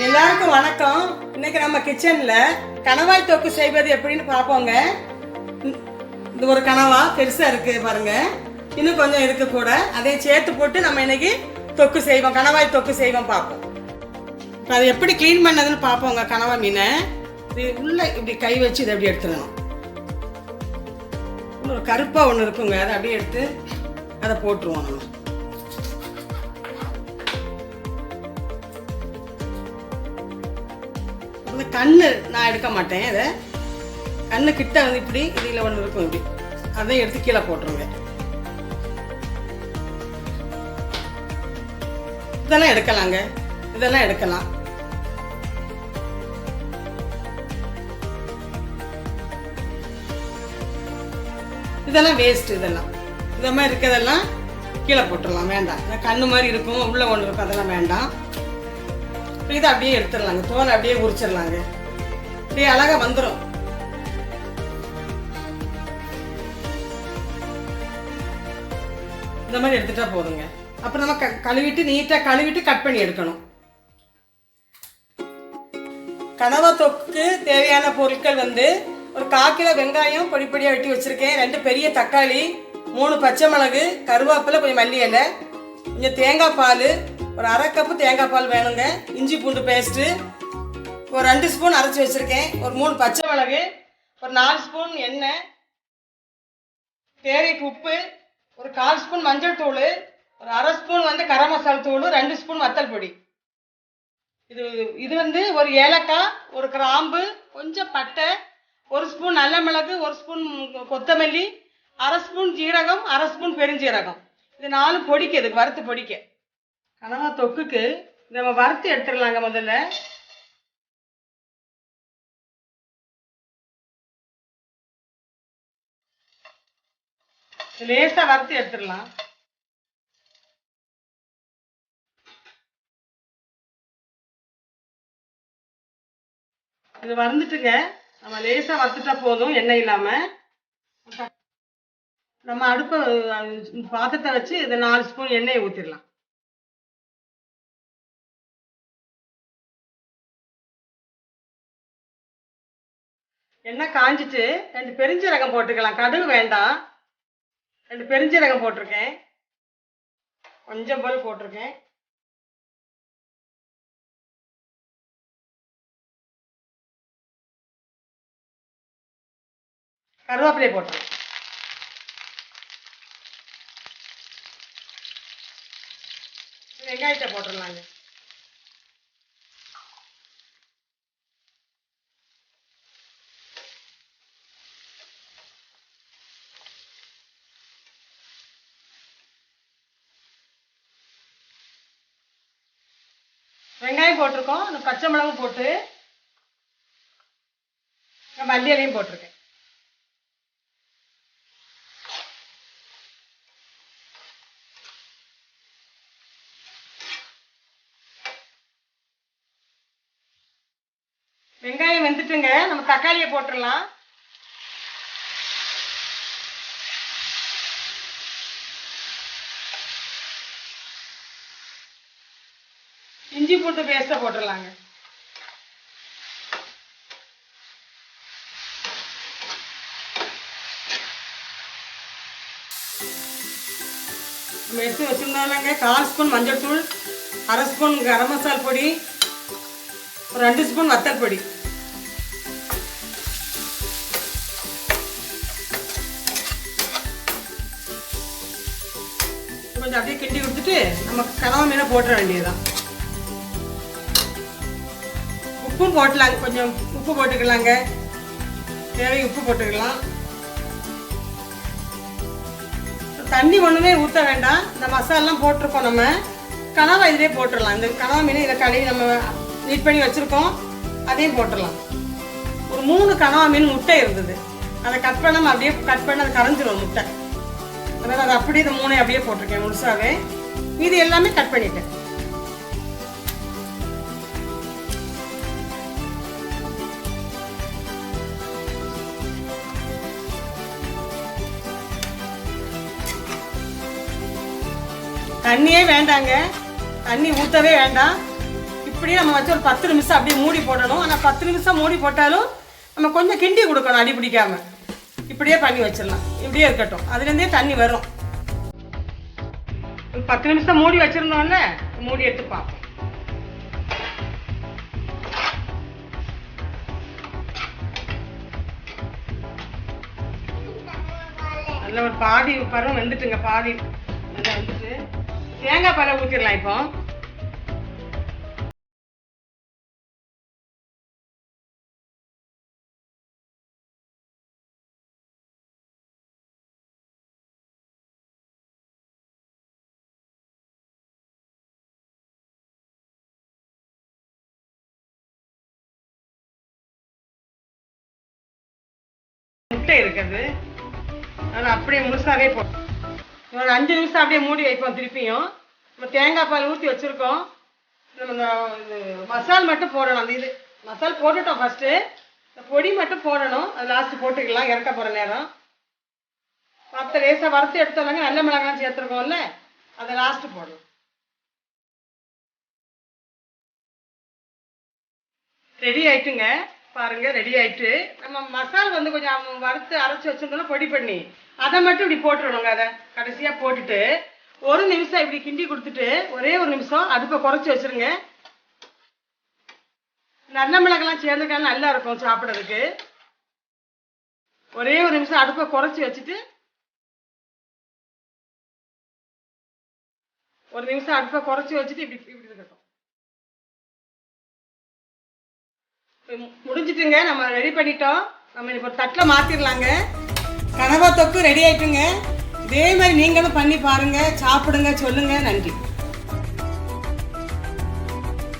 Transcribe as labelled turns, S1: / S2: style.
S1: எல்லாருக்கும் வணக்கம். இன்னைக்கு நம்ம கிச்சன்ல கணவாய் தொக்கு செய்வது எப்படின்னு பார்ப்போங்க. இது ஒரு கனவா? பெருசா இருக்கு பாருங்க. இன்னும் கொஞ்சம் இருக்கு கூட. அதை சேர்த்து போட்டு நம்ம இன்னைக்கு தொக்கு செய்வோம். கணவாய் தொக்கு செய்வோம் பார்ப்போம். இப்போ அதை எப்படி க்ளீன் பண்ணதுன்னு பார்ப்போங்க கனவா மீனை. இது உள்ள இப்படி கை வச்சு இதை அப்படி எடுத்துடணும். ஒரு கருப்பாக ஒன்று இருக்குங்க. அதை அப்படியே எடுத்து அதை போட்டுருவோம் நம்ம. அந்த கண்ணு நான் எடுக்க மாட்டேன் அதை கண்ணு கிட்ட வந்து இப்படி இதில் ஒன்று இருக்கும் இப்படி. அதை எடுத்து கீழே போட்டுருங்க. இதெல்லாம் எடுக்கலாங்க. இதெல்லாம் எடுக்கலாம். இதெல்லாம் வேஸ்ட் இதெல்லாம். இந்த மாதிரி இருக்கிறதெல்லாம் கீழே போட்டுடலாம். வேண்டாம். கண்ணு மாதிரி இருக்கும் உள்ள ஒன்று இருக்கும் அதெல்லாம் வேண்டாம். இதை அப்படியே எடுத்துடலாங்க. தோலை அப்படியே உரிச்சிடலாங்க. அப்படியே அழகாக வந்துடும் இந்த மாதிரி எடுத்துட்டா போதுங்க. அப்புறம் நம்ம க- கழுவிட்டு நீட்டாக கழுவிட்டு கட் பண்ணி எடுக்கணும். கனவா தொக்கு தேவையான பொருட்கள் வந்து ஒரு கால் கிலோ வெங்காயம் பொடி பொடியாக வெட்டி வச்சுருக்கேன். ரெண்டு பெரிய தக்காளி மூணு பச்சை மிளகு கருவேப்பிலை கொஞ்சம் மல்லி இலை கொஞ்சம் தேங்காய் பால் ஒரு அரை கப்பு தேங்காய் பால் வேணுங்க. இஞ்சி பூண்டு பேஸ்ட்டு ஒரு ரெண்டு ஸ்பூன் அரைச்சி வச்சுருக்கேன். ஒரு மூணு பச்சை மிளகு. ஒரு நாலு ஸ்பூன் எண்ணெய். தேவைக்கு உப்பு. ஒரு கால் ஸ்பூன் மஞ்சள் தூள். ஒரு அரை ஸ்பூன் வந்து கரம் மசாலா தூள். ரெண்டு ஸ்பூன் வத்தல் பொடி. இது இது வந்து ஒரு ஏலக்காய் ஒரு கிராம்பு கொஞ்சம் பட்டை ஒரு ஸ்பூன் நல்ல மிளகு ஒரு ஸ்பூன் கொத்தமல்லி அரை ஸ்பூன் ஜீரகம் அரை ஸ்பூன் பெருஞ்சீரகம். இது நாலு பொடிக்கு இதுக்கு வறுத்து பொடிக்க. கனவா தொக்குக்கு நம்ம வறுத்து எடுத்துடலாங்க முதல்ல. லேசாக வறுத்து எடுத்துடலாம். இது வறுந்துட்டுங்க நம்ம லேசாக வறுத்துட்டா போதும் எண்ணெய் இல்லாமல் நம்ம அடுப்பை பாத்திரத்தை வச்சு இதை நாலு ஸ்பூன் எண்ணெயை ஊற்றிடலாம் எண்ணெய் காஞ்சிட்டு ரெண்டு பெருஞ்சீரகம் போட்டுக்கலாம். கடுகு வேண்டாம். ரெண்டு பெருஞ்சீரகம் போட்டிருக்கேன். கொஞ்சம் போல் போட்டிருக்கேன். கருவேப்பிலை போட்டுருக்கேன். வெங்காயத்தை போட்டுடலாங்க. வெங்காயம் போட்டிருக்கோம் இந்த பச்சை மிளகும் போட்டு மல்லி இலையும் போட்டிருக்கேன். வெங்காயம் வெந்துட்டுங்க நம்ம தக்காளியை போட்டுடலாம். இஞ்சி பூண்டு பேஸ்ட்டை போட்டுடலாங்க. நம்ம எடுத்து வச்சுருந்தோம்லங்க. கால் ஸ்பூன் மஞ்சள் தூள் அரை ஸ்பூன் கரம் மசால் பொடி ஒரு ரெண்டு ஸ்பூன் வத்தல் பொடி. கொஞ்சம் அப்படியே கிண்டி கொடுத்துட்டு நம்ம கலவை மீனை போட்டுற வேண்டியதுதான். உப்பும் போட்டலாங்க கொஞ்சம் உப்பு போட்டுக்கலாங்க. தேவை உப்பு போட்டுக்கலாம். தண்ணி ஒன்றுமே ஊற்ற வேண்டாம். இந்த மசாலாம் போட்டிருக்கோம் நம்ம. கனவா இதிலே போட்டுடலாம். இந்த கனவா மீன் இதை கழுவி நம்ம நீட் பண்ணி வச்சுருக்கோம். அதையும் போட்டுடலாம். ஒரு மூணு கனவா மீன் முட்டை இருந்தது. அதை கட் பண்ணாமல் அப்படியே கட் பண்ண அது கரைஞ்சிரும் முட்டை. அதனால் அதை அப்படியே இந்த மூணை அப்படியே போட்டிருக்கேன் முழுசாவே. இது எல்லாமே கட் பண்ணிட்டேன். தண்ணியே வேண்டாங்க. தண்ணி ஊற்றவே வேண்டாம். இப்படியே நம்ம வச்சு ஒரு பத்து நிமிஷம் அப்படியே மூடி போடணும். ஆனால் பத்து நிமிஷம் மூடி போட்டாலும் நம்ம கொஞ்சம் கிண்டி கொடுக்கணும் அடி பிடிக்காமல் இப்படியே பண்ணி வச்சிடலாம். இப்படியே இருக்கட்டும். அதுலேருந்தே தண்ணி வரும். ஒரு பத்து நிமிஷம் மூடி வச்சுருந்தோம்ல மூடி எடுத்து பார்ப்போம். நல்ல ஒரு பாதி பருவம் வந்துட்டுங்க பாதி. தேங்காய் பாலை ஊற்றிடலாம் இப்போ. முட்டை இருக்குது. அது அப்படியே முழுசாவே போ ஒரு அஞ்சு நிமிஷம் அப்படியே மூடி வைப்போம் திருப்பியும். நம்ம தேங்காய் பால் ஊற்றி வச்சுருக்கோம். நம்ம இந்த இது மசால் மட்டும் போடணும். அந்த இது மசால் போட்டுட்டோம் ஃபஸ்ட்டு இந்த பொடி மட்டும் போடணும். அது லாஸ்ட்டு போட்டுக்கலாம். இறக்க போகிற நேரம். மற்ற லேசாக வறுத்து எடுத்தோம்னாங்க நல்ல மிளகாய் சேர்த்துருக்கோம்ல. அதை லாஸ்ட்டு போடணும். ரெடி ஆயிட்டுங்க. பாருங்க ரெடி ஆயிட்டு. நம்ம மசால் வந்து கொஞ்சம் வறுத்து அரைச்சி வச்சிருந்தோம்னா பொடி பண்ணி. அதை மட்டும் இப்படி போட்டுருணுங்க அதை கடைசியாக போட்டுட்டு ஒரு நிமிஷம் இப்படி கிண்டி கொடுத்துட்டு ஒரே ஒரு நிமிஷம் அடுப்பை குறைச்சி வச்சிருங்க. நல்ல மிளகெல்லாம் சேர்ந்துக்கலாம் நல்லா இருக்கும் சாப்பிட்றதுக்கு. ஒரே ஒரு நிமிஷம் அடுப்பை குறைச்சி வச்சுட்டு ஒரு நிமிஷம் அடுப்பை குறைச்சி வச்சுட்டு இப்படி இப்படி இருக்கட்டும். முடிஞ்சிட்டுங்க. நம்ம ரெடி பண்ணிட்டோம். நம்ம இப்போ தட்டில் மாற்றிடலாங்க கனவா தொக்கு ரெடி ஆயிட்டுங்க. இதே மாதிரி நீங்களும் பண்ணி பாருங்க. சாப்பிடுங்க சொல்லுங்க. நன்றி.